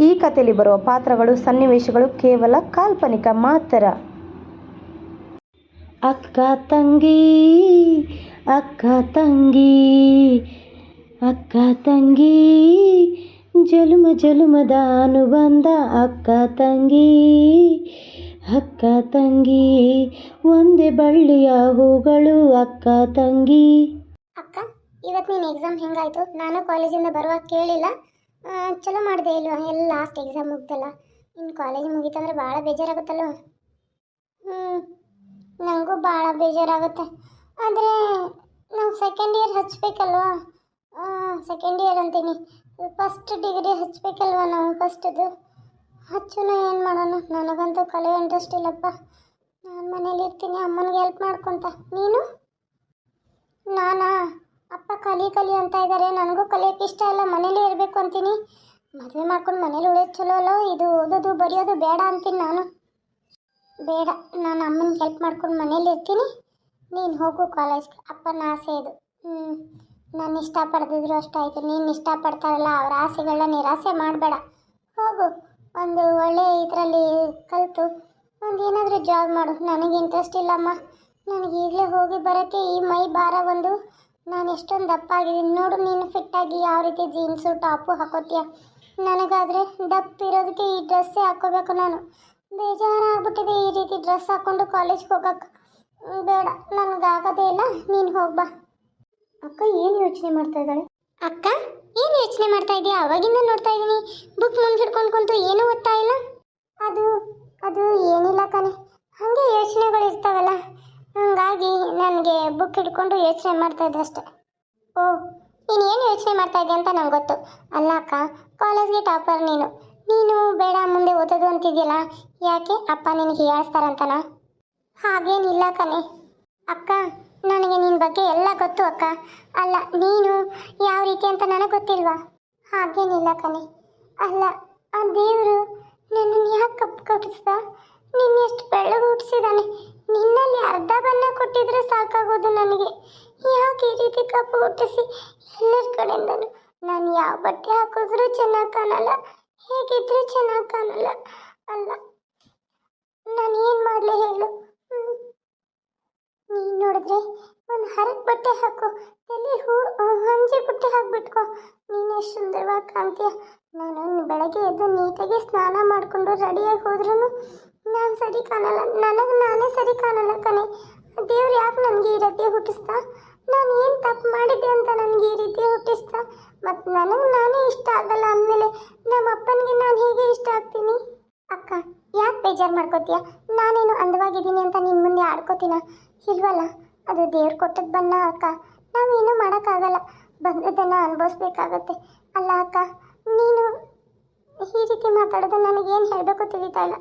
ಈ ಕಥೆಯಲ್ಲಿ ಬರುವ ಪಾತ್ರಗಳು, ಸನ್ನಿವೇಶಗಳು ಕೇವಲ ಕಾಲ್ಪನಿಕ ಮಾತ್ರ. ಅಕ್ಕ ತಂಗಿ ಅಕ್ಕ ತಂಗಿ ಅಕ್ಕ ತಂಗಿ, ಜಲುಮ ಜಲುಮದ ಅನುಬಂಧ ಅಕ್ಕ ತಂಗಿ ಅಕ್ಕ ತಂಗಿ, ಒಂದೇ ಬಳ್ಳಿಯ ಹೂಗಳು ಅಕ್ಕ ತಂಗಿ. ಅಕ್ಕ ಇವತ್ತು ನೀನು ಎಕ್ಸಾಮ್ ಹೆಂಗಾಯ್ತು? ನಾನು ಕಾಲೇಜಿಂದ ಬರುವಾಗ ಕೇಳಿಲ್ಲ. ಚಲೋ ಮಾಡಿದೆ ಇಲ್ವಾ? ಎಲ್ಲ ಲಾಸ್ಟ್ ಎಕ್ಸಾಮ್ ಮುಗ್ದಲ್ಲ. ಇನ್ನು ಕಾಲೇಜ್ ಮುಗೀತಂದ್ರೆ ಭಾಳ ಬೇಜಾರಾಗುತ್ತಲ್ಲ? ಹ್ಞೂ ನನಗೂ ಭಾಳ ಬೇಜಾರಾಗುತ್ತೆ. ಆದರೆ, ನಾವು ಸೆಕೆಂಡ್ ಇಯರ್ ಹಚ್ಚಬೇಕಲ್ವ ಸೆಕೆಂಡ್ ಇಯರ್ ಅಂತೀನಿ. ಫಸ್ಟ್ ಡಿಗ್ರಿ ಹಚ್ಚಬೇಕಲ್ವ ನಾವು? ಫಸ್ಟದು ಹಚ್ಚುನ ಏನು ಮಾಡೋಣ? ನನಗಂತೂ ಕಲಿಯೋ ಇಂಟ್ರೆಸ್ಟ್ ಇಲ್ಲಪ್ಪ. ನಾನು ಮನೇಲಿ ಇರ್ತೀನಿ, ಅಮ್ಮನಿಗೆ ಹೆಲ್ಪ್ ಮಾಡ್ಕೊತ. ನೀನು? ನಾನಾ? ಅಪ್ಪ ಕಲಿ ಕಲಿ ಅಂತ ಇದ್ದಾರೆ ನನಗೂ ಕಲಿಯೋಕೆ ಇಷ್ಟ ಇಲ್ಲ. ಮನೇಲೇ ಇರಬೇಕು ಅಂತೀನಿ. ಮದುವೆ ಮಾಡ್ಕೊಂಡು ಮನೇಲಿ ಉಳಿಯೋದು ಚಲೋ ಅಲ್ಲ? ಇದು ಓದೋದು, ಬರೆಯೋದು ಬೇಡ ಅಂತೀನಿ ನಾನು. ಬೇಡ. ನಾನು ಅಮ್ಮನ ಹೆಲ್ಪ್ ಮಾಡ್ಕೊಂಡು ಮನೇಲಿ ಇರ್ತೀನಿ. ನೀನು ಹೋಗು ಕಾಲೇಜ್ಗೆ ಅಪ್ಪನ ಆಸೆ ಇದು. ನಾನು ಇಷ್ಟಪಡ್ದಿದ್ರು ಅಷ್ಟಾಯಿತು ನೀನು ಇಷ್ಟಪಡ್ತಾರಲ್ಲ, ಅವ್ರ ಆಸೆಗಳನ್ನ ನಿರಾಸೆ ಮಾಡಬೇಡ. ಹೋಗು. ಒಂದು ಒಳ್ಳೆ ಇದರಲ್ಲಿ ಕಲಿತು. ಒಂದು ಏನಾದರೂ ಜಾಬ್ ಮಾಡು. ನನಗೆ ಇಂಟ್ರೆಸ್ಟ್ ಇಲ್ಲಮ್ಮ. ನನಗೆ ಈಗಲೇ ಹೋಗಿ ಬರೋಕ್ಕೆ ಈ ಮೈ ಭಾರ ಒಂದು ನಾನು ಎಷ್ಟೊಂದು ದಪ್ಪ ಆಗಿದ್ದೀನಿ ನೋಡು, ನೀನು ಫಿಟ್ಟಾಗಿ ಯಾವ ರೀತಿ ಜೀನ್ಸು ಟಾಪು ಹಾಕೋತೀಯ? ನನಗಾದರೆ ದಪ್ಪ ಇರೋದಕ್ಕೆ ಈ ಡ್ರೆಸ್ಸೇ ಹಾಕೋಬೇಕು ನಾನು. ಬೇಜಾರಾಗ್ಬಿಟ್ಟಿದೆ ಈ ರೀತಿ ಡ್ರೆಸ್ ಹಾಕ್ಕೊಂಡು ಕಾಲೇಜ್ಗೆ ಹೋಗಕ್ಕೆ ಬೇಡ, ನನಗಾಗೋದೇ ಇಲ್ಲ. ನೀನು ಹೋಗ್ಬಾ ಅಕ್ಕ, ಏನು ಯೋಚನೆ ಮಾಡ್ತಾ ಇದ್ದಾಳೆ? ಅಕ್ಕ, ಏನು ಯೋಚನೆ ಮಾಡ್ತಾ ಇದೀಯಾ? ಅವಾಗಿಂದ ನೋಡ್ತಾ ಇದ್ದೀನಿ. ಬುಕ್ ಮುಂದೆ ಹಿಡ್ಕೊಂಡು ಕುಂತು ಏನೂ ಓದ್ತಾ ಇಲ್ಲ. ಅದು ಅದು ಏನಿಲ್ಲ ಕಣೆ. ಹಾಗೆ ಯೋಚನೆಗಳು ಇರ್ತಾವಲ್ಲ ನನಗೆ ಬುಕ್ ಹಿಡ್ಕೊಂಡು ಯೋಚನೆ ಮಾಡ್ತಾ ಇದ್ದೆ ಅಷ್ಟೆ. ಓ, ನೀನು ಏನು ಯೋಚನೆ ಮಾಡ್ತಾ ಇದ್ದೀಯ ಅಂತ ನಂಗೆ ಗೊತ್ತು. ಅಲ್ಲ ಅಕ್ಕ ಕಾಲೇಜ್ಗೆ ಟಾಪರ್ ನೀನು. ನೀನು ಬೇಡ ಮುಂದೆ ಓದೋದು ಅಂತಿದ್ಯಲ್ಲ, ಯಾಕೆ ಅಪ್ಪ ನಿನಗೆ ಹೀಯಾಳಿಸ್ತಾರಂತನ ಹಾಗೇನಿಲ್ಲ ಕಣೆ. ಅಕ್ಕ, ನನಗೆ ನಿನ್ನ ಬಗ್ಗೆ ಎಲ್ಲ ಗೊತ್ತು ಅಕ್ಕ. ಅಲ್ಲ, ನೀನು ಯಾವ ರೀತಿ ಅಂತ ನನಗೆ ಗೊತ್ತಿಲ್ವಾ? ಹಾಗೇನಿಲ್ಲ ಕಣೆ. ಅಲ್ಲ, ಆ ದೇವರು ನನ್ನನ್ನು ಯಾಕೆ ಕಪ್ಪು ಕಟ್ಟಿಸ್ದ? ನಿನ್ನೆಷ್ಟು ಬೆಳ್ಳಗೆ ಹುಟ್ಟಿಸಿದಾನೆ. ಸಾಕಾಗೋದು ನನಗೆ. ಯಾಕೆ ಈ ರೀತಿ ಕಪ್ಪು ಹುಟ್ಟಿಸಿ? ಎಲ್ಲರ ಕಡೆಯಿಂದನು ನಾನು ಯಾವ ಬಟ್ಟೆ ಹಾಕಿದ್ರೂ ಚೆನ್ನಾಗಿ ಕಾಣಲ್ಲ, ಹೇಗಿದ್ರೂ ಚೆನ್ನಾಗಿ ಕಾಣಲ್ಲ. ಅಲ್ಲ, ನಾನು ಏನು ಮಾಡಲಿ ಹೇಳು. ನೀನು ನೋಡಿದ್ರೆ ಒಂದು ಹರಕ್ ಬಟ್ಟೆ ಹಾಕು, ತಲೆ ಹೂ ಹಂಜಿ ಬಟ್ಟೆ ಹಾಕ್ಬಿಟ್ಕೋ. ನೀನು ಎಷ್ಟು ಸುಂದರವಾಗಿ ಕಾಣ್ತೀಯ. ನಾನು ಬೆಳಗ್ಗೆ ಎದ್ದು ನೀಟಾಗಿ ಸ್ನಾನ ಮಾಡಿಕೊಂಡು ರೆಡಿಯಾಗಿ ಹೋದ್ರೂ ನಾನು ಸರಿ ಕಾಣಲ್ಲ. ನನಗೆ ನಾನೇ ಸರಿ ಕಾಣಲ್ಲ ಕಣೆ. ದೇವ್ರು ಯಾಕೆ ನನಗೆ ಈ ರೀತಿ ಹುಟ್ಟಿಸ್ತಾ ನಾನು ಏನು ತಪ್ಪು ಮಾಡಿದ್ದೆ ಅಂತ ನನಗೆ ಈ ರೀತಿ ಹುಟ್ಟಿಸ್ತಾ ಮತ್ತು ನನಗೆ ನಾನೇ ಇಷ್ಟ ಆಗಲ್ಲ ಅಂದಮೇಲೆ ನಮ್ಮ ಅಪ್ಪನಿಗೆ ನಾನು ಹೇಗೆ ಇಷ್ಟ ಆಗ್ತೀನಿ? ಅಕ್ಕ, ಯಾಕೆ ಬೇಜಾರು ಮಾಡ್ಕೋತೀಯ? ನಾನೇನು ಅಂದವಾಗಿದ್ದೀನಿ ಅಂತ ನಿನ್ನ ಮುಂದೆ ಆಡ್ಕೋತೀನ? ಇಲ್ವಲ್ಲ, ಅದು ದೇವ್ರು ಕೊಟ್ಟದ್ದು ಬಣ್ಣ ಅಕ್ಕ. ನಾವೇನು ಮಾಡೋಕ್ಕಾಗಲ್ಲ. ಬಂದದ್ದನ್ನು ಅನುಭವಿಸ್ಬೇಕಾಗತ್ತೆ. ಅಲ್ಲ ಅಕ್ಕ, ನೀನು ಈ ರೀತಿ ಮಾತಾಡೋದು ನನಗೇನು ಹೇಳಬೇಕು ತಿಳಿತಾ ಇಲ್ಲ.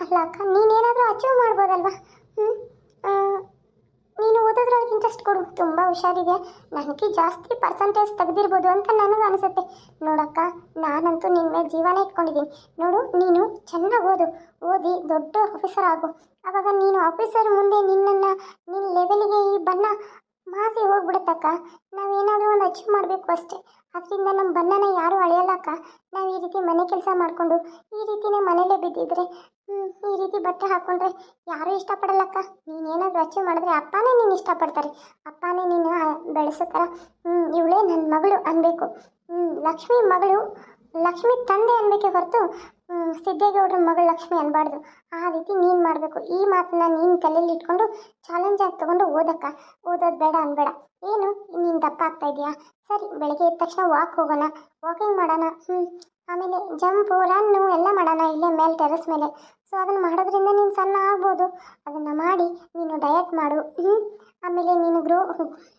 ಅಲ್ಲ ಅಕ್ಕ ನೀನೇನಾದರೂ ಅಚೀವ್ ಮಾಡ್ಬೋದಲ್ವಾ? ಹ್ಞೂ ನೀನು ಓದೋದ್ರೊಳಗೆ ಇಂಟ್ರೆಸ್ಟ್ ಕೊಡು. ತುಂಬ ಹುಷಾರಿದೆ. ನನಗೆ ಜಾಸ್ತಿ ಪರ್ಸೆಂಟೇಜ್ ತೆಗೆದಿರ್ಬೋದು ಅಂತ ನನಗೆ ಅನಿಸುತ್ತೆ. ನೋಡಕ್ಕ, ನಾನಂತೂ ನಿನ್ನ ಮೇಲೆ ಜೀವನ ಇಟ್ಕೊಂಡಿದ್ದೀನಿ. ನೋಡು, ನೀನು ಚೆನ್ನಾಗಿ ಓದು. ಓದಿ ದೊಡ್ಡ ಆಫೀಸರ್ ಆಗು. ಆವಾಗ ನೀನು ಆಫೀಸರ್ ಮುಂದೆ ನಿನ್ನನ್ನು ನಿನ್ನ ಲೆವೆಲಿಗೆ ಈ ಬಣ್ಣ ಮಾಸಿ ಹೋಗ್ಬಿಡುತ್ತಕ್ಕ. ನಾವೇನಾದರೂ ಒಂದು ಅಚೀವ್ ಮಾಡಬೇಕು ಅಷ್ಟೇ. ಅದರಿಂದ ನಮ್ಮ ಬಣ್ಣನ ಯಾರೂ ಅಳೆಯಲ್ಲಕ್ಕ? ನಾವು ಈ ರೀತಿ ಮನೆ ಕೆಲಸ ಮಾಡಿಕೊಂಡು ಈ ರೀತಿನೇ ಮನೇಲೇ ಬಿದ್ದಿದ್ರೆ ಈ ರೀತಿ ಬಟ್ಟೆ ಹಾಕ್ಕೊಂಡ್ರೆ ಯಾರೂ ಇಷ್ಟಪಡಲ್ಲಕ್ಕ? ನೀನೇನಾದರೂ ಅಚೀವ್ ಮಾಡಿದ್ರೆ ಅಪ್ಪನೇ ನೀನು ಇಷ್ಟಪಡ್ತಾರೆ. ಅಪ್ಪನೇ ನೀನು ಬೆಳೆಸೋ ಥರ ಹ್ಞೂ ಇವಳೇ ನನ್ನ ಮಗಳು ಅನ್ಬೇಕು. ಹ್ಞೂ ಲಕ್ಷ್ಮಿ ಮಗಳು, ಲಕ್ಷ್ಮಿ ತಂದೆ ಅನ್ಬೇಕೆ ಹೊರತು ಸಿದ್ದೇಗೌಡರ ಮಗಳು ಲಕ್ಷ್ಮಿ ಅನ್ಬಾರ್ದು. ಆ ರೀತಿ ನೀನು ಮಾಡಬೇಕು. ಈ ಮಾತನ್ನ ನೀನು ತಲೆಯಲ್ಲಿ ಇಟ್ಕೊಂಡು ಚಾಲೆಂಜ್ ಆಗಿ ತಗೊಂಡು ಓದಕ್ಕ. ಓದೋದು ಬೇಡ ಅನ್ಬೇಡ. ಏನು? ನೀನು ದಪ್ಪ ಆಗ್ತಾ ಇದೆಯಾ? ಸರಿ, ಬೆಳಗ್ಗೆ ಎದ್ದ ತಕ್ಷಣ ವಾಕ್ ಹೋಗೋಣ. ವಾಕಿಂಗ್ ಮಾಡೋಣ. ಹ್ಞೂ ಆಮೇಲೆ ಜಂಪು ರನ್ನು ಎಲ್ಲ ಮಾಡೋಣ ಇಲ್ಲೇ ಮೇಲೆ ಟೆರೆಸ್ ಮೇಲೆ. ಸೊ ಅದನ್ನು ಮಾಡೋದ್ರಿಂದ ನೀನು ಸಣ್ಣ ಆಗ್ಬೋದು. ಅದನ್ನು ಮಾಡಿ ನೀನು ಡಯಟ್ ಮಾಡು. ಹ್ಞೂ ಆಮೇಲೆ ನೀನು ಗ್ರೋ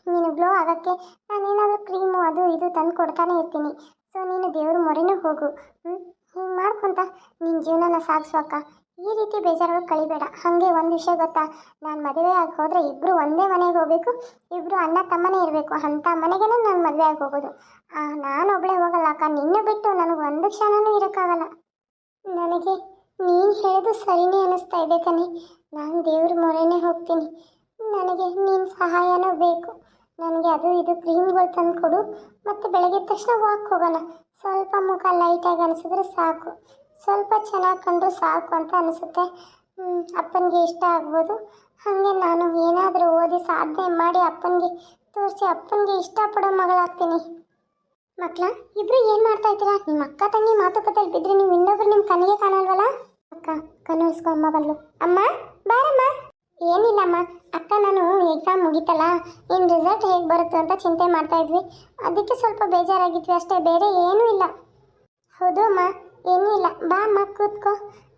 ನೀನು ಗ್ಲೋ ಆಗೋಕ್ಕೆ ನಾನೇನಾದರೂ ಕ್ರೀಮು ಅದು ಇದು ತಂದು ಕೊಡ್ತಾನೆ ಇರ್ತೀನಿ. ಸೊ ನೀನು ದೇವ್ರ ಮೊರೆನೂ ಹೋಗು. ಹ್ಞೂ ಹಿಂಗೆ ಮಾಡ್ಕೊತ ನಿನ್ನ ಜೀವನನ ಸಾಗಿಸುವಕ್ಕ ಈ ರೀತಿ ಬೇಜಾರಾಗಿ ಕಳಿಬೇಡ. ಹಾಗೆ ಒಂದು ವಿಷಯ ಗೊತ್ತಾ? ನಾನು ಮದುವೆ ಆಗಿ ಹೋದರೆ ಇಬ್ಬರು ಒಂದೇ ಮನೆಗೆ ಹೋಗಬೇಕು ಇಬ್ಬರು ಅಣ್ಣ ತಮ್ಮನೇ ಇರಬೇಕು ಅಂಥ ಮನೆಗೇ ನಾನು ಮದುವೆ ಆಗಿ ಹೋಗೋದು. ನಾನು ಒಬ್ಬಳೇ ಹೋಗಲ್ಲ ಅಕ್ಕ. ನಿನ್ನ ಬಿಟ್ಟು ನನಗೆ ಒಂದು ಕ್ಷಣನೂ ಇರೋಕ್ಕಾಗಲ್ಲ. ನನಗೆ ನೀನು ಹೇಳೋದು ಸರಿನೇ ಅನ್ನಿಸ್ತಾ ಇದೆ ಕಣಿ. ನಾನು ದೇವ್ರ ಮೊರೆನೇ ಹೋಗ್ತೀನಿ. ನನಗೆ ನಿನ್ನ ಸಹಾಯನೂ ಬೇಕು. ನನಗೆ ಅದು ಇದು ಕ್ರೀಮ್ಗಳು ತಂದು ಕೊಡು ಮತ್ತು ಬೆಳಗ್ಗೆ ತಕ್ಷಣ ವಾಕ್ ಹೋಗೋಣ. ಸ್ವಲ್ಪ ಮುಖ ಲೈಟಾಗಿ ಅನಿಸಿದ್ರೆ ಸಾಕು. ಸ್ವಲ್ಪ ಚೆನ್ನಾಗಿ ಕಂಡ್ರೆ ಸಾಕು ಅಂತ ಅನಿಸುತ್ತೆ. ಅಪ್ಪನಿಗೆ ಇಷ್ಟ ಆಗ್ಬೋದು. ಹಾಗೆ ನಾನು ಏನಾದರೂ ಓದಿ ಸಾಧನೆ ಮಾಡಿ ಅಪ್ಪನಿಗೆ ತೋರಿಸಿ ಅಪ್ಪನಿಗೆ ಇಷ್ಟಪಡೋ ಮಗಳಾಗ್ತೀನಿ. ಮಕ್ಕಳ ಇಬ್ರು ಏನು ಮಾಡ್ತಾ ಇದ್ದೀರಾ? ನಿಮ್ಮ ಅಕ್ಕ ತಂಗಿ ಮಾತುಕತೆಯಲ್ಲಿ ಬಿದ್ದರೆ ನೀವು ಇನ್ನೊಬ್ರು ನಿಮ್ಮ ಕಣ್ಣಿಗೆ ಕಾಣಲ್ವಲ್ಲ? ಅಕ್ಕ ಕನಸ್ಕೊ ಅಮ್ಮ ಬಂದು ಅಮ್ಮ, ಬಾರಮ್ಮ. ಏನಿಲ್ಲಮ್ಮ, ಅಕ್ಕ ನಾನು ಎಕ್ಸಾಮ್ ಮುಗೀತಲ್ಲ, ಏನು ರಿಸಲ್ಟ್ ಹೇಗೆ ಬರುತ್ತೆ ಅಂತ ಚಿಂತೆ ಮಾಡ್ತಾ ಇದ್ವಿ. ಅದಕ್ಕೆ ಸ್ವಲ್ಪ ಬೇಜಾರಾಗಿದ್ವಿ, ಅಷ್ಟೇ, ಬೇರೆ ಏನೂ ಇಲ್ಲ. ಹೌದು ಅಮ್ಮ. ಏನೂ ಇಲ್ಲ. ಬಾ ಅಮ್ಮ, ಕೂತ್ಕೋ.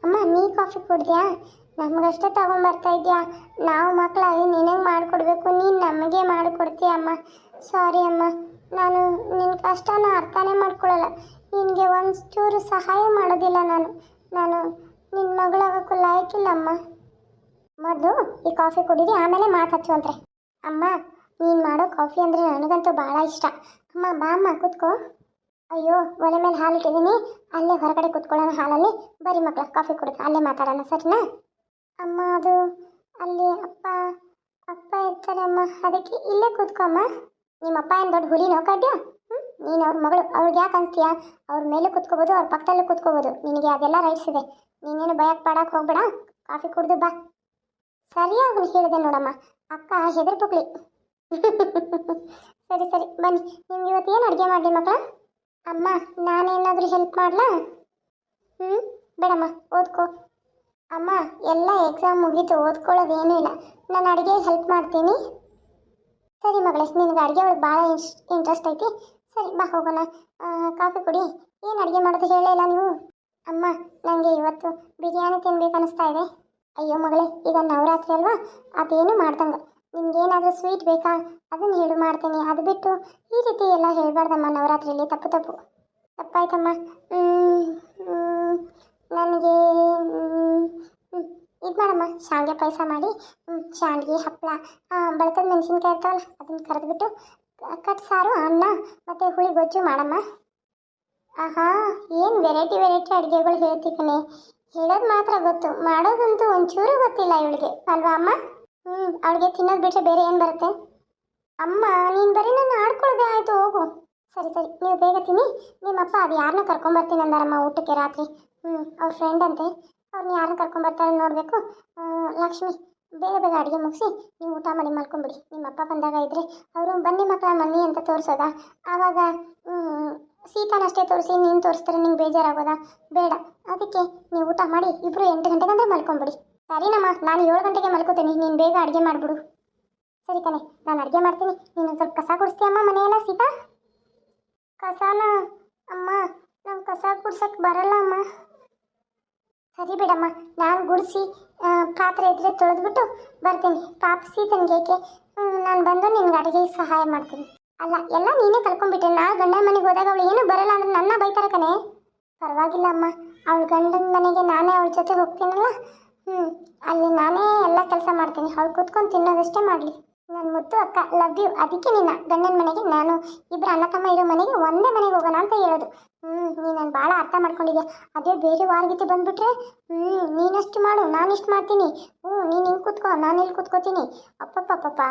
ಅಮ್ಮ, ನೀ ಕಾಫಿ ಕುಡ್ದ್ಯಾ? ನಮಗಷ್ಟೇ ತಗೊಂಡ್ಬರ್ತಾ ಇದೆಯಾ? ನಾವು ಮಕ್ಕಳಾಗಿ ನಿನಗೆ ಮಾಡಿಕೊಡ್ಬೇಕು. ನೀನು ನಮಗೆ ಮಾಡಿಕೊಡ್ತೀಯ ಅಮ್ಮ? ಸಾರಿ ಅಮ್ಮ. ನಾನು ನಿನ್ನ ಕಷ್ಟನ ಅರ್ಥನೇ ಮಾಡ್ಕೊಳ್ಳಲ್ಲ. ನಿನಗೆ ಒಂದು ಸಹಾಯ ಮಾಡೋದಿಲ್ಲ ನಾನು. ನಾನು ನಿನ್ನ ಮಗಳಾಗಕ್ಕೂ ಲಾಯಕ್ಕಿಲ್ಲ ಅಮ್ಮ. ಮೊದಲು ಈ ಕಾಫಿ ಕುಡೀರಿ, ಆಮೇಲೆ ಮಾತು ಅಂದರೆ. ಅಮ್ಮ, ನೀನು ಮಾಡೋ ಕಾಫಿ ಅಂದರೆ ನನಗಂತೂ ಭಾಳ ಇಷ್ಟ. ಅಮ್ಮ, ಬಾ ಅಮ್ಮ, ಕೂತ್ಕೋ. ಅಯ್ಯೋ, ಒಲೆ ಮೇಲೆ ಹಾಲು ಇಟ್ಟಿದ್ದೀನಿ ಅಲ್ಲೇ ಹೊರಗಡೆ ಕೂತ್ಕೊಳ್ಳೋಣ ಹಾಲಲ್ಲಿ. ಬರೀ ಮಕ್ಕಳ ಕಾಫಿ ಕುಡಿದು ಅಲ್ಲೇ ಮಾತಾಡೋಣ, ಸರಿನಾ? ಅಮ್ಮ, ಅದು ಅಲ್ಲಿ ಅಪ್ಪ ಅಪ್ಪ ಇರ್ತಾರೆ ಅಮ್ಮ. ಅದಕ್ಕೆ ಇಲ್ಲೇ ಕೂತ್ಕೊಮ್ಮ ನಿಮ್ಮ ಅಪ್ಪ ಏನು ದೊಡ್ಡ ಹುಲಿನೋ, ಕಡ್ಯ? ಹ್ಞೂ ನೀನು ಅವ್ರ ಮಗಳು. ಅವ್ರಿಗೆ ಯಾಕೆ ಅನ್ಸ್ತೀಯಾ? ಅವ್ರ ಮೇಲೆ ಕುತ್ಕೋಬೋದು, ಅವ್ರ ಪಕ್ಕದಲ್ಲೇ ಕೂತ್ಕೋಬೋದು. ನಿನಗೆ ಅದೆಲ್ಲ ರೈಟ್ಸ್ ಇದೆ. ನೀನೇನು ಭಯಕ್ಕೆ ಪಾಡಕ್ಕೆ ಹೋಗ್ಬೇಡ. ಕಾಫಿ ಕುಡ್ದು ಬಾ. ಸರಿಯಾಗಿ ಹೇಳಿದೆ ನೋಡಮ್ಮ. ಅಕ್ಕ ಹೆದರ್ಪುಕ್ಳಿ. ಸರಿ ಸರಿ, ಬನ್ನಿ. ನಿಮ್ಗೆ ಇವತ್ತು ಏನು ಅಡುಗೆ ಮಾಡಲಿ ಮಕ್ಕಳ? ಅಮ್ಮ, ನಾನೇನಾದರೂ ಹೆಲ್ಪ್ ಮಾಡಲಾ? ಹ್ಞೂ ಬೇಡಮ್ಮ, ಓದ್ಕೋ. ಅಮ್ಮ, ಎಲ್ಲ ಎಕ್ಸಾಮ್ ಮುಗೀತು, ಓದ್ಕೊಳ್ಳೋದೇನೂ ಇಲ್ಲ. ನಾನು ಅಡುಗೆ ಹೆಲ್ಪ್ ಮಾಡ್ತೀನಿ. ಸರಿ ಮಗಳೇ, ನಿನಗೆ ಅಡುಗೆ ಒಳಗೆ ಭಾಳ ಇಷ್ಟ ಇಂಟ್ರೆಸ್ಟ್ ಐತಿ. ಸರಿ, ಬಾ ಹೋಗೋಣ. ಕಾಫಿ ಕುಡಿ. ಏನು ಅಡುಗೆ ಮಾಡೋದು ಹೇಳೇ ಇಲ್ಲ ನೀವು? ಅಮ್ಮ ನನಗೆ ಇವತ್ತು ಬಿರಿಯಾನಿ ತಿನ್ಬೇಕು ಅನಿಸ್ತಾ ಇದೆ. ಅಯ್ಯೋ ಮಗಳೇ, ಈಗ ನವರಾತ್ರಿ ಅಲ್ವಾ? ಅದೇನು ಮಾಡ್ದಂಗೆ. ನಿಮ್ಗೇನಾದರೂ ಸ್ವೀಟ್ ಬೇಕಾ? ಅದನ್ನು ಹೇಳು, ಮಾಡ್ತೀನಿ. ಅದು ಬಿಟ್ಟು ಈ ರೀತಿ ಎಲ್ಲ ಹೇಳಬಾರ್ದಮ್ಮ. ನವರಾತ್ರಿಯಲ್ಲಿ ತಪ್ಪು ತಪ್ಪು. ತಪ್ಪಾಯ್ತಮ್ಮ. ನನಗೆ ಇದು ಮಾಡಮ್ಮ. ಶಾವಿಗೆ ಪಾಯಸ ಮಾಡಿ ಶಾವಿಗೆ ಹಪ್ಪಳ ಬಳಕದ ಮೆಣಸಿನ್ಕಾಯಿ ಇರ್ತಾವಲ್ಲ, ಅದನ್ನು ಕರೆದ್ಬಿಟ್ಟು ಕಟ್ ಸಾರು, ಅನ್ನ, ಮತ್ತು ಹುಳಿ ಗೊಜ್ಜು ಮಾಡಮ್ಮ. ಆಹಾ, ಏನು ವೆರೈಟಿ ವೆರೈಟಿ ಅಡುಗೆಗಳು ಹೇಳ್ತಿದ್ದಾನೆ ಹೇಳೋದು ಮಾತ್ರ ಗೊತ್ತು. ಮಾಡೋದಂತೂ ಒಂಚೂರು ಗೊತ್ತಿಲ್ಲ ಇವಳಿಗೆ. ಅಲ್ವಾ ಅಮ್ಮ? ಹ್ಞೂ ಅವಳಿಗೆ ತಿನ್ನೋದು ಬಿಟ್ಟರೆ ಬೇರೆ ಏನು ಬರುತ್ತೆ? ಅಮ್ಮ, ನೀನು ಬರೀ ನನ್ನ ಆಡ್ಕೊಳ್ಳೋದೇ ಆಯಿತು, ಹೋಗು. ಸರಿ ಸರಿ, ನೀವು ಬೇಗ ತಿನ್ನಿ. ನಿಮ್ಮಪ್ಪ ಅದು ಯಾರನ್ನ ಕರ್ಕೊಂಬರ್ತೀನಿ ಅಂದಾರಮ್ಮ ಊಟಕ್ಕೆ ರಾತ್ರಿ. ಹ್ಞೂ ಅವ್ರ ಫ್ರೆಂಡ್ ಅಂತೆ. ಅವ್ರನ್ನ ಯಾರನ್ನ ಕರ್ಕೊಂಬರ್ತಾರೆ ನೋಡಬೇಕು. ಲಕ್ಷ್ಮಿ, ಬೇಗ ಬೇಗ ಅಡುಗೆ ಮುಗಿಸಿ, ನೀವು ಊಟ ಮಾಡಿ ಮಲ್ಕೊಂಬಿಡಿ. ನಿಮ್ಮಪ್ಪ ಬಂದಾಗ ಇದ್ದರೆ ಅವರು ಬನ್ನಿ ಮಕ್ಕಳ ಮನ್ನಿ ಅಂತ ತೋರಿಸೋದ? ಆವಾಗ ಸೀತಾನಷ್ಟೇ ತೋರಿಸಿ, ನೀನು ತೋರಿಸ್ತಾರೆ ನಿಂಗೆ ಬೇಜಾರಾಗೋದಾ? ಬೇಡ, ಅದಕ್ಕೆ ನೀವು ಊಟ ಮಾಡಿ ಇಬ್ಬರು ಎಂಟು ಗಂಟೆಗಂದ್ರೆ ಮಲ್ಕೊಂಬಿಡಿ. ಸರಿನಮ್ಮ, ನಾನು ಏಳು ಗಂಟೆಗೆ ಮಲ್ಕೋತೀನಿ. ನೀನು ಬೇಗ ಅಡುಗೆ ಮಾಡಿಬಿಡು. ಸರಿ ಕಣೆ, ನಾನು ಅಡುಗೆ ಮಾಡ್ತೀನಿ. ನೀನು ಸ್ವಲ್ಪ ಕಸ ಗುಡಿಸ್ತೀಯಮ್ಮ ಮನೆಯೆಲ್ಲ, ಸೀತಾ? ಕಸನ? ಅಮ್ಮ, ನಾನು ಕಸ ಗುಡ್ಸಕ್ಕೆ ಬರಲ್ಲ ಅಮ್ಮ. ಸರಿ ಬಿಡಮ್ಮ, ನಾನು ಗುಡಿಸಿ ಪಾತ್ರೆ ಇದ್ರೆ ತೊಳೆದ್ಬಿಟ್ಟು ಬರ್ತೀನಿ. ಪಾಪ ಸೀತನಿಗೆ ನಾನು ಬಂದು ನಿನ್ಗೆ ಅಡುಗೆ ಸಹಾಯ ಮಾಡ್ತೀನಿ. ಅಲ್ಲ, ಎಲ್ಲ ನೀನೇ ಕಲ್ಕೊಂಡ್ಬಿಟ್ಟೆ ನಾ ಗಂಡನ ಮನೆಗೆ ಹೋದಾಗ ಅವಳು ಏನು ಬರಲ್ಲ ಅಂದ್ರೆ ನನ್ನ ಬೈತಾರೆ ಕಣೆ. ಪರವಾಗಿಲ್ಲ ಅಮ್ಮ, ಅವಳು ಗಂಡನ ಮನೆಗೆ ನಾನೇ ಅವಳ ಜೊತೆ ಹೋಗ್ತೀನಲ್ಲ. ಹ್ಞೂ ಅಲ್ಲಿ ನಾನೇ ಎಲ್ಲ ಕೆಲಸ ಮಾಡ್ತೀನಿ. ಅವ್ಳು ಕೂತ್ಕೊಂಡು ತಿನ್ನೋದಷ್ಟೇ ಮಾಡಲಿ. ನನ್ನ ಮುತ್ತು ಅಕ್ಕ ಲವ್ ಯು ಅದಕ್ಕೆ ನಿನ್ನ ಗಂಡನ ಮನೆಗೆ ನಾನು ಇಬ್ಬರು ಅಣ್ಣ ತಮ್ಮ ಇರೋ ಮನೆಗೆ ಒಂದೇ ಮನೆಗೆ ಹೋಗೋಣ ಅಂತ ಹೇಳೋದು. ಹ್ಞೂ ನೀನು ನಾನು ಭಾಳ ಅರ್ಥ ಮಾಡ್ಕೊಂಡಿದ್ದೆ ಅದೇ ಬೇರೆ ವಾರಗೀತೆ ಬಂದ್ಬಿಟ್ರೆ ಹ್ಞೂ ನೀನಷ್ಟು ಮಾಡು, ನಾನಿಷ್ಟು ಮಾಡ್ತೀನಿ. ಹ್ಞೂ ನೀನು ಹಿಂಗೆ ಕೂತ್ಕೋ, ನಾನು ಇಲ್ಲಿ ಕೂತ್ಕೋತೀನಿ. ಅಪ್ಪಪ್ಪಪ್ಪಪ್ಪ,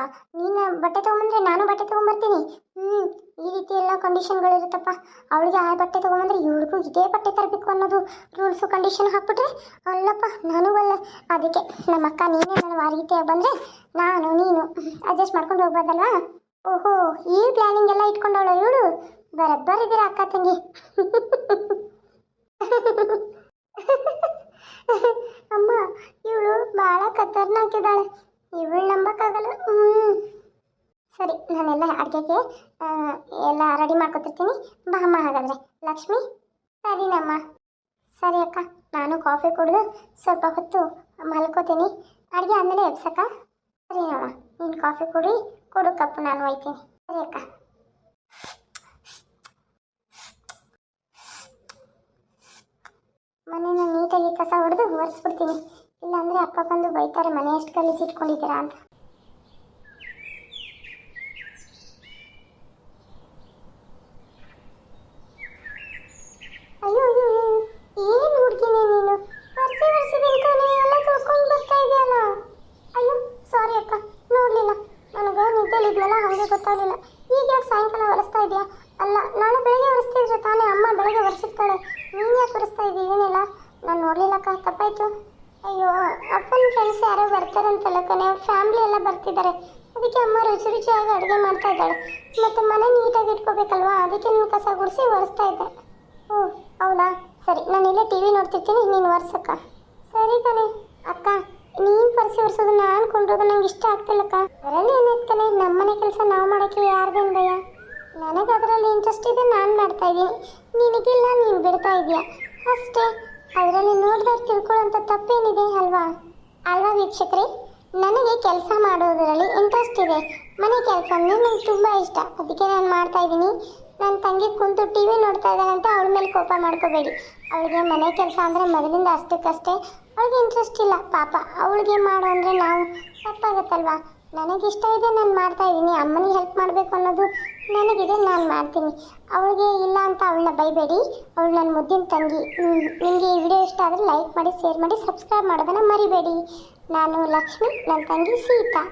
ನೀನು ಬಟ್ಟೆ ತೊಗೊಂಬಂದ್ರೆ ನಾನು ಬಟ್ಟೆ ತೊಗೊಂಬರ್ತೀನಿ. ಹ್ಞೂ ಈ ರೀತಿ ಎಲ್ಲ ಕಂಡೀಷನ್ಗಳಿರುತ್ತಪ್ಪ ಅವಳಿಗೆ ಆ ಬಟ್ಟೆ ತೊಗೊಂಬಂದ್ರೆ ಇವಳಿಗೂ ಇದೇ ಬಟ್ಟೆ ತರಬೇಕು ಅನ್ನೋದು ರೂಲ್ಸು ಕಂಡೀಷನ್ ಹಾಕ್ಬಿಟ್ರೆ ಅಲ್ಲಪ್ಪ, ನಾನು ಅಲ್ಲ. ಅದಕ್ಕೆ ನಮ್ಮ ಅಕ್ಕ ನೀನೇ ನನ್ನ ವಾರಗೀತೆಯಾಗಿ ಬಂದರೆ ನಾನು, ನೀನು ಅಡ್ಜಸ್ಟ್ ಮಾಡ್ಕೊಂಡು ಹೋಗ್ಬೋದಲ್ವಾ ಓಹೋ, ಈ ಪ್ಲ್ಯಾನಿಂಗ್ ಎಲ್ಲ ಇಟ್ಕೊಂಡವಳು ಇವಳು? ಬರಬ್ಬರಿದ್ದೀರ ಅಕ್ಕ ತಂಗಿ. ಅಮ್ಮ, ಇವಳು ಭಾಳ ಕತ್ತರ್ನಾಕಿದ್ದಾಳೆ ಇವಳು ನಂಬಕ್ಕಾಗಲ್ಲ. ಹ್ಞೂ ಸರಿ, ನಾನೆಲ್ಲ ಅಡುಗೆಗೆ ಎಲ್ಲ ರೆಡಿ ಮಾಡ್ಕೊತಿರ್ತೀನಿ. ಬಾ ಅಮ್ಮ ಹಾಗಾದರೆ. ಲಕ್ಷ್ಮಿ? ಸರಿನಮ್ಮ. ಸರಿ ಅಕ್ಕ, ನಾನು ಕಾಫಿ ಕುಡಿದು ಸ್ವಲ್ಪ ಹೊತ್ತು ಮಲ್ಕೋತೀನಿ. ಅಡುಗೆ ಆದಮೇಲೆ ಎಬ್ಸಕ್ಕ? ಸರಿ ಅಮ್ಮ ನೀನು ಕಾಫಿ ಕುಡಿ, ಕೊಡು ಕಪ್ಪು, ನಾನು ಒಯ್ತೀನಿ. ಸರಿ ಅಕ್ಕ. ಮನೇನ ನೀಟಾಗಿ ಕಸ ಹೊಡೆದು ಒರೆಸ್ಬಿಡ್ತೀನಿ. ಇಲ್ಲಾಂದರೆ ಅಪ್ಪ ಬಂದು ಬೈತಾರೆ ಮನೆ ಎಷ್ಟು ಗಲೀಜು ಇಟ್ಕೊಂಡಿದ್ದೀರಾ ಅಂತ ಅಯ್ಯೋ ಅಯ್ಯೋ ಏನು ಹುಡುಗಿನೇ ನೀನು ವರ್ಷ ವರ್ಷದ ಕಣೆ ಎಲ್ಲ ತೊಳ್ಕೊಂಡು ಬರ್ತಾ ಇದೆಯಲ್ಲ ಅಯ್ಯೋ ಸಾರಿ ಅಕ್ಕ ನೋಡಲಿಲ್ಲ ನನಗೆ ನಿದ್ದೆಲಿದ್ನಲ್ಲ ಹಾಗೆ ಗೊತ್ತಾಗಲಿಲ್ಲ ಈಗ ಯಾಕೆ ಸಾಯಂಕಾಲ ಒರೆಸ್ತಾ ಇದೆಯಾ ಅಲ್ಲ ನಾಳೆ ಬೆಳಗ್ಗೆ ಒರೆಸ್ತಿದ್ರೆ ತಾನೇ ಅಮ್ಮ ಇದೇನಿಲ್ಲ ನಾನು ನೋಡ್ಲಿಲ್ಲಕ್ಕ ತಪ್ಪಾಯ್ತು ಅಯ್ಯೋ ಅಪ್ಪನ ಫ್ರೆಂಡ್ಸ್ ಯಾರೋ ಬರ್ತಾರಂತಲ್ಲ ಕಣೆ ಫ್ಯಾಮ್ಲಿ ಎಲ್ಲ ಬರ್ತಿದ್ದಾರೆ ಅದಕ್ಕೆ ಅಮ್ಮ ರುಚಿ ರುಚಿಯಾಗಿ ಅಡುಗೆ ಮಾಡ್ತಾ ಇದ್ದಾಳೆ ಮತ್ತೆ ಮನೆ ನೀಟಾಗಿ ಇಟ್ಕೋಬೇಕಲ್ವಾ ಅದಕ್ಕೆ ನಾನು ಕಸ ಗುಡಿಸಿ ಒರೆಸ್ತಾ ಇದ್ದೆ ಓ ಹೌದಾ ಸರಿ ನಾನು ಇಲ್ಲೇ ಟಿ ವಿ ನೋಡ್ತಿರ್ತೀನಿ ನೀನು ಒರ್ಸಕ್ಕ ಸರಿ ಕಣೆ ಅಕ್ಕ, ನೀನು ಪರಿಸಿ ನಾನು ಕೊಂಡ್ರೋದು ನಂಗೆ ಇಷ್ಟ ಆಗ್ತಿಲ್ಲಕ್ಕ. ಅದರಲ್ಲಿ ಏನಿರ್ತಾನೆ ನಮ್ಮನೆ ಕೆಲಸ ನಾವು ಮಾಡೋಕ್ಕೆ ಯಾರ್ದೇನು ಭಯ ನನಗೆ ಅದರಲ್ಲಿ ಇಂಟ್ರೆಸ್ಟ್ ಇದೆ, ನಾನು ಮಾಡ್ತಾ ಇದೀನಿ ನಿನಗಿಲ್ಲ, ನೀನು ಬಿಡ್ತಾ ಇದೀಯ ಅಷ್ಟೇ. ಅದರಲ್ಲಿ ನೋಡಿದವ್ರು ತಿಳ್ಕೊಳ್ಳೋಂಥ ತಪ್ಪೇನಿದೆ, ಅಲ್ವಾ? ಅಲ್ವಾ ವೀಕ್ಷಕರೇ? ನನಗೆ ಕೆಲಸ ಮಾಡೋದರಲ್ಲಿ ಇಂಟ್ರೆಸ್ಟ್ ಇದೆ. ಮನೆ ಕೆಲಸ ಅಂದರೆ ನಂಗೆ ತುಂಬ ಇಷ್ಟ. ಅದಕ್ಕೆ ನಾನು ಮಾಡ್ತಾ ಇದ್ದೀನಿ. ನನ್ನ ತಂಗಿ ಕುಂತು ಟಿ ವಿ ನೋಡ್ತಾ ಇದ್ದಾಳಂತ ಅವಳ ಮೇಲೆ ಕೋಪ ಮಾಡ್ಕೋಬೇಡಿ. ಅವಳಿಗೆ ಮನೆ ಕೆಲಸ ಅಂದರೆ ಮೊದಲಿಂದ ಅಷ್ಟಕ್ಕಷ್ಟೇ ಅವಳಿಗೆ ಇಂಟ್ರೆಸ್ಟ್ ಇಲ್ಲ. ಪಾಪ ಅವಳಿಗೆ ಮಾಡು ಅಂದರೆ ನಾವು ತಪ್ಪಾಗತ್ತಲ್ವಾ? ನನಗಿಷ್ಟ ಇದೆ ನಾನು ಮಾಡ್ತಾ ಇದ್ದೀನಿ. ಅಮ್ಮನಿಗೆ ಹೆಲ್ಪ್ ಮಾಡಬೇಕು ಅನ್ನೋದು ನನಗಿದೆ, ನಾನು ಮಾಡ್ತೀನಿ. ಅವಳಿಗೆ ಇಲ್ಲ ಅಂತ ಅವಳನ್ನ ಬೈಬೇಡಿ. ಅವಳು ನನ್ನ ಮುದ್ದಿನ ತಂಗಿ. ನಿಮಗೆ ಈ ವಿಡಿಯೋ ಇಷ್ಟ ಆದರೆ ಲೈಕ್ ಮಾಡಿ ಶೇರ್ ಮಾಡಿ ಸಬ್ಸ್ಕ್ರೈಬ್ ಮಾಡೋದನ್ನು ಮರಿಬೇಡಿ. ನಾನು ಲಕ್ಷ್ಮಿ ನನ್ನ ತಂಗಿ ಸೀತಾ.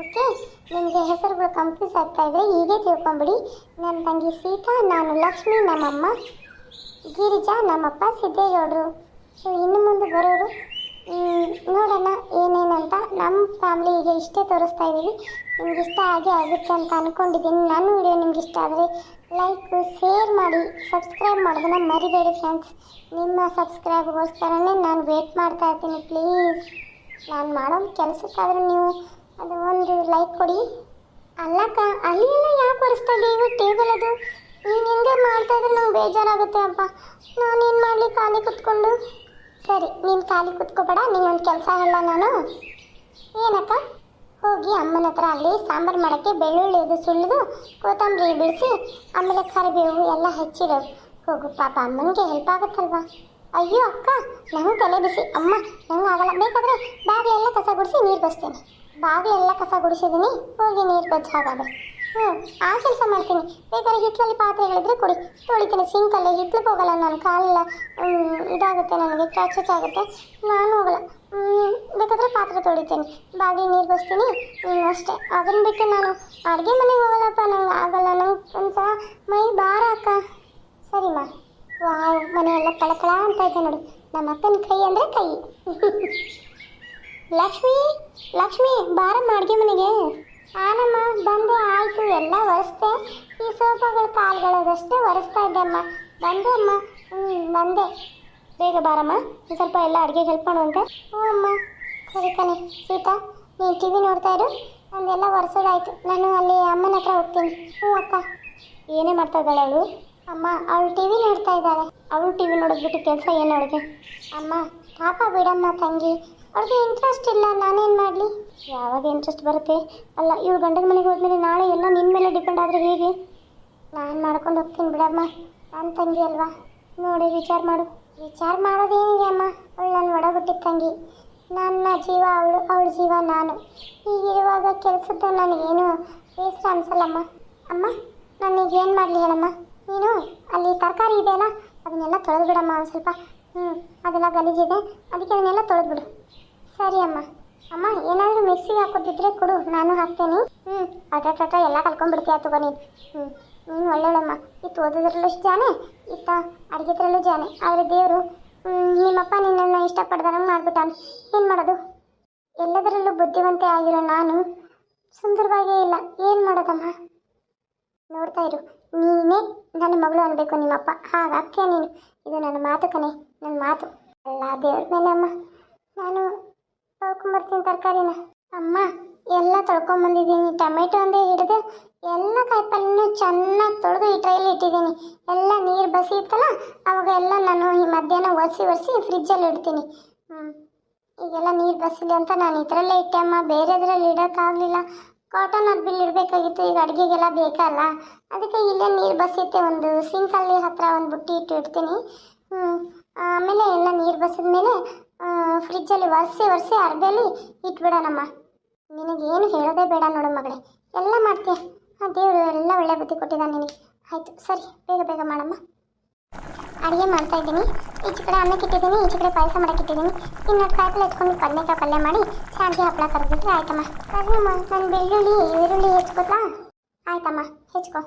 ಓಕೆ ನಿಮಗೆ ಹೆಸರುಗಳು ಕನ್ಫ್ಯೂಸ್ ಆಗ್ತಾ ಇದ್ರೆ ಹೀಗೆ ತಿಳ್ಕೊಂಬಿಡಿ. ನನ್ನ ತಂಗಿ ಸೀತಾ, ನಾನು ಲಕ್ಷ್ಮಿ, ನಮ್ಮಮ್ಮ, ಗಿರಿಜಾ, ನಮ್ಮಪ್ಪ, ಸಿದ್ದೇಗೌಡರು. ಸೊ ಇನ್ನು ಮುಂದೆ ಬರೋರು. ನೋಡೋಣ ಏನೇನಂತ ನಮ್ಮ ಫ್ಯಾಮಿಲಿಗೆ ಇಷ್ಟೇ ತೋರಿಸ್ತಾ ಇದ್ದೀವಿ. ನಿಮ್ಗೆ ಇಷ್ಟ ಆಗೇ ಆಗುತ್ತೆ ಅಂತ ಅಂದ್ಕೊಂಡಿದ್ದೀನಿ ನನ್ನ ವಿಡಿಯೋ ನಿಮ್ಗೆ ಇಷ್ಟ ಆದರೆ ಲೈಕ್ ಶೇರ್ ಮಾಡಿ ಸಬ್ಸ್ಕ್ರೈಬ್ ಮಾಡೋದನ್ನು ಮರಿಬೇಡಿ ಫ್ರೆಂಡ್ಸ್ ನಿಮ್ಮ ಸಬ್ಸ್ಕ್ರೈಬ್ಗೋಸ್ಕರನೇ ನಾನು ವೇಟ್ ಮಾಡ್ತಾ ಇರ್ತೀನಿ. ಪ್ಲೀಸ್ ನಾನು ಮಾಡೋ ಕೆಲಸಕ್ಕಾದರೂ ನೀವು ಅದು ಒಂದು ಲೈಕ್ ಕೊಡಿ. ಅಲ್ಲಕ್ಕ ಅಲ್ಲಿ ಎಲ್ಲ ಯಾಕೆ ಒರೆಸ್ತಾ ಇದ್ದೀವಿ ಟೇಬಲ್ ಅದು. ನೀನು ಹಿಂಗೆ ಮಾಡ್ತಾ ಇದ್ರೆ ನಂಗೆ ಬೇಜಾರಾಗುತ್ತೆ ಅಪ್ಪ. ನಾನೇನು ಮಾಡಲಿ? ಖಾಲಿ ಕುತ್ಕೊಂಡು. ಸರಿ, ನೀನು ಖಾಲಿ ಕುತ್ಕೋಬೇಡ ನೀನೊಂದು ಕೆಲಸ ಹೇಳ ನಾನು. ಏನಕ್ಕ? ಹೋಗಿ ಅಮ್ಮನ ಹತ್ರ ಅಲ್ಲಿ ಸಾಂಬಾರು ಮಾಡೋಕ್ಕೆ ಬೆಳ್ಳುಳ್ಳಿ ಅದು ಸುಲಿದು ಕೊತ್ತಂಬರಿ ಬಿಡಿಸಿ, ಆಮೇಲೆ ಕರಿಬೇವು ಎಲ್ಲ ಹೆಚ್ಚಿಡು. ಹೋಗು ಪಾಪ, ಅಮ್ಮನಿಗೆ ಹೆಲ್ಪ್ ಆಗುತ್ತಲ್ವಾ? ಅಯ್ಯೋ ಅಕ್ಕ, ನಂಗೆ ತಲೆ ಬಿಸಿ. ಅಮ್ಮ, ನಂಗೆ ಆಗಲ್ಲ. ಬೇಕಾದರೆ ಬ್ಯಾಗ್ಲೆಲ್ಲ ಕಸ ಗುಡಿಸಿ ನೀರು ಬಸ್ತೀನಿ. ಬಾಗಿಲೆಲ್ಲ ಕಸ ಗುಡಿಸಿದ್ದೀನಿ, ಹೋಗಿ ನೀರು ಬಜ್ಜಿ ಹಾಗಾದ್ರೆ. ಹ್ಞೂ ಆ ಕೆಲಸ ಮಾಡ್ತೀನಿ. ಬೇಕಾದ್ರೆ ಹಿತ್ತಲಲ್ಲಿ ಪಾತ್ರೆಗಳಿದ್ರೆ ಕೊಡಿ. ತೊಳಿತೀನಿ, ಸಿಂಕಲ್ಲಿ ಹಿತ್ಲಿಗೆ ಹೋಗಲ್ಲ ನಾನು, ಕಾಲೆಲ್ಲ ಇದಾಗುತ್ತೆ ನನಗೆ, ಕ್ಯಾಚ್ ಆಗುತ್ತೆ. ನಾನು ಹೋಗಲ್ಲ. ಬೇಕಾದ್ರೆ ಪಾತ್ರೆ ತೊಳಿತೀನಿ. ಬಾಗಿಲು ನೀರು ಬಸ್ತೀನಿ. ಅಷ್ಟೇ. ಅದನ್ನ ಬಿಟ್ಟು ನಾನು ಅಡುಗೆ ಮನೆಗೆ ಹೋಗಲ್ಲಪ್ಪ, ನಂಗೆ ಆಗಲ್ಲ. ನಂಗೆ ಒಂದ್ಸಲ ಮೈ ಭಾರ ಅಕ್ಕ. ಸರಿ ಮಾ ವಾವ್, ಮನೆಯೆಲ್ಲ ಕಳಕಳ ಅಂತ ಇದೆ ನೋಡಿ. ನಮ್ಮ ಅಕ್ಕನ ಕೈ ಅಂದರೆ ಕೈ. ಲಕ್ಷ್ಮಿ ಲಕ್ಷ್ಮಿ, ಬಾರಮ್ಮ ಅಡುಗೆ ಮನೆಗೆ. ಆನಮ್ಮ, ಬಂದು ಆಯಿತು, ಎಲ್ಲ ಒರೆಸ್ದೆ. ಈ ಸೋಫಾಗಳ ಕಾಲುಗಳದಷ್ಟೇ ಒರೆಸ್ತಾ ಇದ್ದೆ ಅಮ್ಮ. ಬಂದೆ ಅಮ್ಮ. ಹ್ಞೂ ಬಂದೆ. ಬೇಗ ಬಾರಮ್ಮ. ಒಂದು ಸ್ವಲ್ಪ ಎಲ್ಲ ಅಡುಗೆ ಹೆಲ್ಪ್ ಮಾಡುವಂತೆ ಹ್ಞೂ ಅಮ್ಮ. ಸರಿ ಕಣೆ. ಸೀತಾ, ನೀನು ಟಿ ವಿ ನೋಡ್ತಾ ಇರು. ನಂದೆಲ್ಲ ಒರೆಸೋದಾಯ್ತು. ನಾನು ಅಲ್ಲಿ ಅಮ್ಮನ ಹತ್ರ ಹೋಗ್ತೀನಿ. ಹ್ಞೂ ಅಕ್ಕ. ಏನೇ ಮಾಡ್ತಾ ಇದ್ದಾಳೆ ಅವಳು? ಅಮ್ಮ, ಅವಳು ಟಿ ವಿ ನೋಡ್ತಾ ಇದ್ದಾಳೆ. ಅವಳು ಟಿ ವಿ ನೋಡೋದ್ಬಿಟ್ಟು ಕೆಲಸ ಏನು ಅವಳಿಗೆ? ಅಮ್ಮ, ಪಾಪ ಬಿಡಮ್ಮ ತಂಗಿ. ಅವಳಿಗೆ ಇಂಟ್ರೆಸ್ಟ್ ಇಲ್ಲ, ನಾನೇನು ಮಾಡಲಿ? ಯಾವಾಗ ಇಂಟ್ರೆಸ್ಟ್ ಬರುತ್ತೆ? ಅಲ್ಲ, ಇವಳು ಗಂಡನ ಮನೆಗೆ ಹೋದ್ಮೇಲೆ ನಾಳೆ ಎಲ್ಲ ನಿನ್ನ ಮೇಲೆ ಡಿಪೆಂಡ್ ಆದರೆ ಹೇಗೆ? ನಾನು ಮಾಡ್ಕೊಂಡು ಹೋಗ್ತೀನಿ ಬಿಡಮ್ಮ. ನನ್ನ ತಂಗಿ ಅಲ್ವಾ? ನೋಡಿ, ವಿಚಾರ ಮಾಡು. ವಿಚಾರ ಮಾಡೋದೇನಿದೆ ಅಮ್ಮ? ಅವಳು ನನ್ನ ಒಡಗುಟ್ಟಿದ ತಂಗಿ. ನನ್ನ ಜೀವ ಅವಳು, ಅವಳ ಜೀವ ನಾನು. ಹೀಗಿರುವಾಗ ಕೆಲಸದ್ದು ನನಗೇನು ಬೇಸರ ಅನ್ಸಲ್ಲಮ್ಮ? ಅಮ್ಮ ನನಗೇನು ಮಾಡಲಿ ಹೇಳಮ್ಮ? ನೀನು ಅಲ್ಲಿ ತರಕಾರಿ ಇದೆಯಲ್ಲ, ಅದನ್ನೆಲ್ಲ ತೊಳೆದು ಬಿಡಮ್ಮ ಒಂದು ಸ್ವಲ್ಪ. ಹ್ಞೂ ಅದೆಲ್ಲ ಗಲೀಜಿದೆ. ಅದಕ್ಕೆ ಅದನ್ನೆಲ್ಲ ತೊಳೆದ್ಬಿಡು. ಸರಿ ಅಮ್ಮ. ಅಮ್ಮ, ಏನಾದರೂ ಮಿಕ್ಸಿಗೆ ಹಾಕೋದಿದ್ರೆ ಕೊಡು, ನಾನು ಹಾಕ್ತೇನೆ. ಹ್ಞೂ ಅಟ ಎಲ್ಲ ಕಲ್ಕೊಂಡ್ಬಿಡ್ತೀಯ ತಗೋ ನೀನು. ಹ್ಞೂ ನೀನು ಒಳ್ಳೊಳ್ಳಮ್ಮ ಇತ್ತು ಓದೋದ್ರಲ್ಲೂ ಜಾನೆ ಇತ್ತ ಅಡುಗೆದ್ರಲ್ಲೂ ಜಾನೆ. ಆದರೆ ದೇವರು ನಿಮ್ಮಪ್ಪ ನಿನ್ನನ್ನು ಇಷ್ಟಪಡ್ದಂಗೆ ಮಾಡ್ಬಿಟ್ಟಾನೆ. ಏನು ಮಾಡೋದು? ಎಲ್ಲದರಲ್ಲೂ ಬುದ್ಧಿವಂತೆ ಆಗಿರೋ ನಾನು ಸುಂದರವಾಗೇ ಇಲ್ಲ. ಏನು ಮಾಡೋದಮ್ಮ? ನೋಡ್ತಾ ಇರು. ನೀನೇ ನನ್ನ ಮಗಳು ಅನ್ಬೇಕು ನಿಮ್ಮಪ್ಪ. ಹಾಗಾಗ್ತೀಯ ನೀನು? ಇದು ನನ್ನ ಮಾತು ಕಣೆ. ನನ್ನ ಮಾತು ಅಲ್ಲ ದೇವ್ರ ಮೇಲೆ ಅಮ್ಮ. ನಾನು ತೊಳ್ಕೊಂಬರ್ತೀನಿ ತರಕಾರಿನ. ಅಮ್ಮ, ಎಲ್ಲ ತೊಳ್ಕೊಂಬಂದಿದ್ದೀನಿ. ಟೊಮೆಟೊ ಒಂದೇ ಹಿಡಿದು ಎಲ್ಲ ಕಾಯಿಪಲ್ಯನೂ ಚೆನ್ನಾಗಿ ತೊಳೆದು ಈ ಟ್ರೈಲಿ ಇಟ್ಟಿದ್ದೀನಿ. ಎಲ್ಲ ನೀರು ಬಸಿ ಇತ್ತಲ್ಲ ಅವಾಗ ಎಲ್ಲ ನಾನು ಈ ಮಧ್ಯಾಹ್ನ ಒರೆಸಿ ಒರೆಸಿ ಫ್ರಿಜ್ಜಲ್ಲಿ ಇಡ್ತೀನಿ. ಹ್ಞೂ ಈಗೆಲ್ಲ ನೀರು ಬಸಿದೆ ಅಂತ ನಾನು ಇದರಲ್ಲೇ ಇಟ್ಟೆ ಅಮ್ಮ. ಬೇರೆದ್ರಲ್ಲಿ ಇಡೋಕ್ಕಾಗಲಿಲ್ಲ. ಕಾಟನ್ ಅರ್ಬಿಲ್ ಇಡಬೇಕಾಗಿತ್ತು, ಈಗ ಅಡುಗೆಗೆಲ್ಲ ಬೇಕಲ್ಲ. ಅದಕ್ಕೆ ಇಲ್ಲೇ ನೀರು ಬಸಿತ್ತೆ. ಒಂದು ಸಿಂಕಲ್ಲಿ ಹತ್ತಿರ ಒಂದು ಬುಟ್ಟಿ ಇಟ್ಟು ಇಡ್ತೀನಿ. ಆಮೇಲೆ ಎಲ್ಲ ನೀರು ಬಸಿದ ಮೇಲೆ ಫ್ರಿಜ್ಜಲ್ಲಿ ಒರೆಸಿ ಒರೆಸಿ ಅರ್ಬೆಲಿ ಇಟ್ಬಿಡೋಣಮ್ಮ. ನಿನಗೇನು ಹೇಳೋದೇ ಬೇಡ ನೋಡು ಮಗಳೇ. ಎಲ್ಲ ಮಾಡ್ತೀಯ? ದೇವರು ಎಲ್ಲ ಒಳ್ಳೆ ಬುದ್ಧಿ ಕೊಟ್ಟಿದ್ದಾನೆ ನಿನಗೆ. ಆಯಿತು, ಸರಿ, ಬೇಗ ಬೇಗ ಮಾಡಮ್ಮ. ಅಡುಗೆ ಮಾಡ್ತಾ ಇದ್ದೀನಿ. ಈಚೆ ಕಡೆ ಅನ್ನಕ್ಕೆ ಇಟ್ಟಿದ್ದೀನಿ ಈಚೆ ಕಡೆ ಪಾಯಸ ಮಾಡಕ್ಕೆ ಇಟ್ಟಿದ್ದೀನಿ. ಇನ್ನು ಕಾಯಿಪಲ್ಲೆ ಎತ್ಕೊಂಡು ಕಡಲೆಕಾಯಿ ಪಲ್ಯ ಮಾಡಿ ಶಾಂತಿ ಹಪ್ಪಳ ಕರೆದ್ಬಿಟ್ರೆ ಆಯ್ತಮ್ಮ. ಸರಿಯಮ್ಮ ನಾನು ಬೆಳ್ಳುಳ್ಳಿ, ಈರುಳ್ಳಿ ಹೆಚ್ಕೋತಾ ಆಯ್ತಮ್ಮ, ಹೆಚ್ಕೊ.